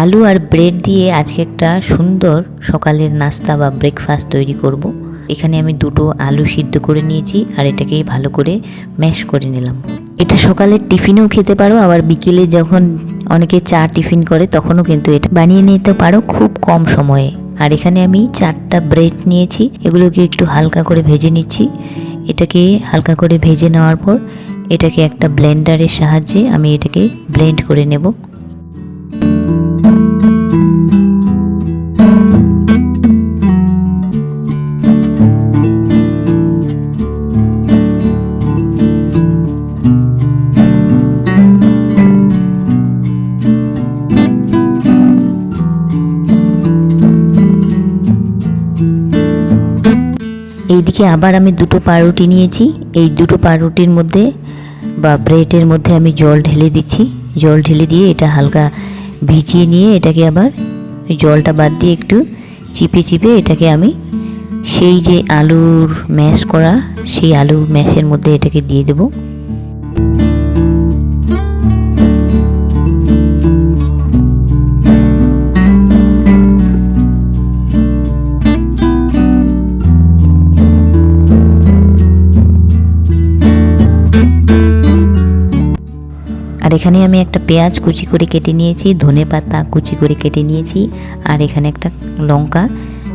আলু আর ব্রেড দিয়ে আজকে একটা সুন্দর সকালের নাস্তা বা ব্রেকফাস্ট তৈরি করব। এখানে আমি দুটো আলু সিদ্ধ করে নিয়েছি আর এটাকে ভালো করে ম্যাশ করে নিলাম। এটা সকালের টিফিনেও খেতে পারো, আবার বিকেলে যখন অনেকে চা টিফিন করে তখনও কিন্তু এটা বানিয়ে নিতে পারো খুব কম সময়ে। আর এখানে আমি চারটা ব্রেড নিয়েছি, এগুলোকে একটু হালকা করে ভেজে নিচ্ছি। এটাকে হালকা করে ভেজে নেওয়ার পর এটাকে একটা ব্লেন্ডারের সাহায্যে আমি এটাকে ব্লেন্ড করে নেব। এইদিকে আবার আমি দুটো পাউরুটি নিয়েছি। এই দুটো পাউরুটির মধ্যে বা ব্রেডের মধ্যে আমি জল ঢেলে দিচ্ছি। জল ঢেলে দিয়ে এটা হালকা ভিজিয়ে নিয়ে এটাকে আবার জলটা বাদ দিয়ে একটু চিপে চিপে এটাকে আমি সেই যে আলুর ম্যাশ করা, সেই আলুর ম্যাশের মধ্যে এটাকে দিয়ে দেবো। আর এখানে আমি একটা পেঁয়াজ কুচি করে কেটে নিয়েছি, ধনে পাতা কুচি করে কেটে নিয়েছি, আর এখানে একটা লঙ্কা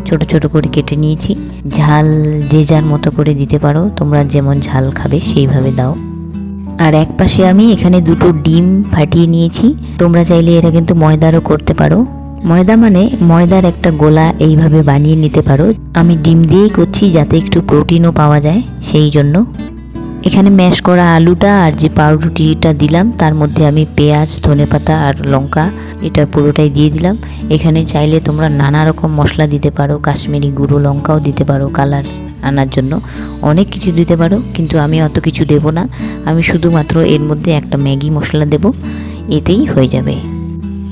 ছোট ছোট করে কেটে নিয়েছি। ঝাল যে যার মতো করে দিতে পারো, তোমরা যেমন ঝাল খাবে সেইভাবে দাও। আর এক পাশে আমি এখানে দুটো ডিম ফাটিয়ে নিয়েছি। তোমরা চাইলে এটা কিন্তু ময়দারও করতে পারো। ময়দা মানে ময়দার একটা গোলা এইভাবে বানিয়ে নিতে পারো। আমি ডিম দিয়েই করছি যাতে একটু প্রোটিনও পাওয়া যায়, সেই জন্য। এখানে ম্যাশ করা আলুটা আর যে পাউরুটিটা দিলাম, তার মধ্যে আমি পেঁয়াজ, ধনেপাতা আর লঙ্কা, এটা পুরোটাই দিয়ে দিলাম। এখানে চাইলে তোমরা নানা রকম মশলা দিতে পারো, কাশ্মীরি গুঁড়ো লঙ্কাও দিতে পারো কালার আনার জন্য। অনেক কিছু দিতে পারো, কিন্তু আমি অত কিছু দেব না। আমি শুধুমাত্র এর মধ্যে একটা ম্যাগি মশলা দেব, এতেই হয়ে যাবে।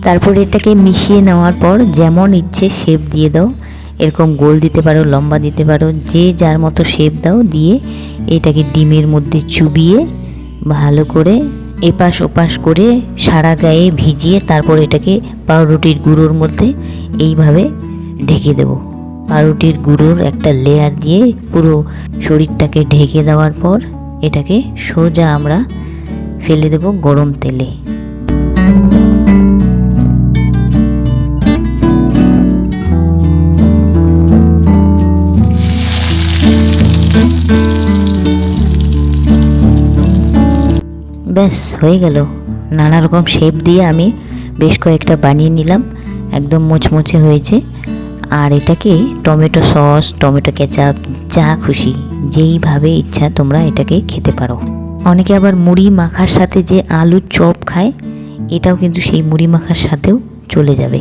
তারপর এটাকে মিশিয়ে নেওয়ার পর যেমন ইচ্ছে শেপ দিয়ে দাও। এরকম গোল দিতে পারো, লম্বা দিতে পারো, যে যার মতো শেপ দাও, দিয়ে এটাকে ডিমের মধ্যে চুবিয়ে ভালো করে এপাশ ওপাশ করে সারা গায়ে ভিজিয়ে তারপর এটাকে পাউরুটির গুঁড়োর মধ্যে এইভাবে ঢেকে দেব। পাউরুটির গুঁড়োর একটা লেয়ার দিয়ে পুরো শরীরটাকে ঢেকে দেওয়ার পর এটাকে সোজা আমরা ফেলে দেব গরম তেলে। ব্যাস, হয়ে গেল। নানা রকম শেপ দিয়ে আমি বেশ কয়েকটা বানিয়ে নিলাম। একদম মুচমুচে হয়েছে। আর এটাকে টমেটো সস, টমেটো কেচাপ, যা খুশি, যেইভাবে ইচ্ছা তোমরা এটাকে খেতে পারো। অনেকে আবার মুড়ি মাখার সাথে যে আলুর চপ খায়, এটাও কিন্তু সেই মুড়ি মাখার সাথেও চলে যাবে।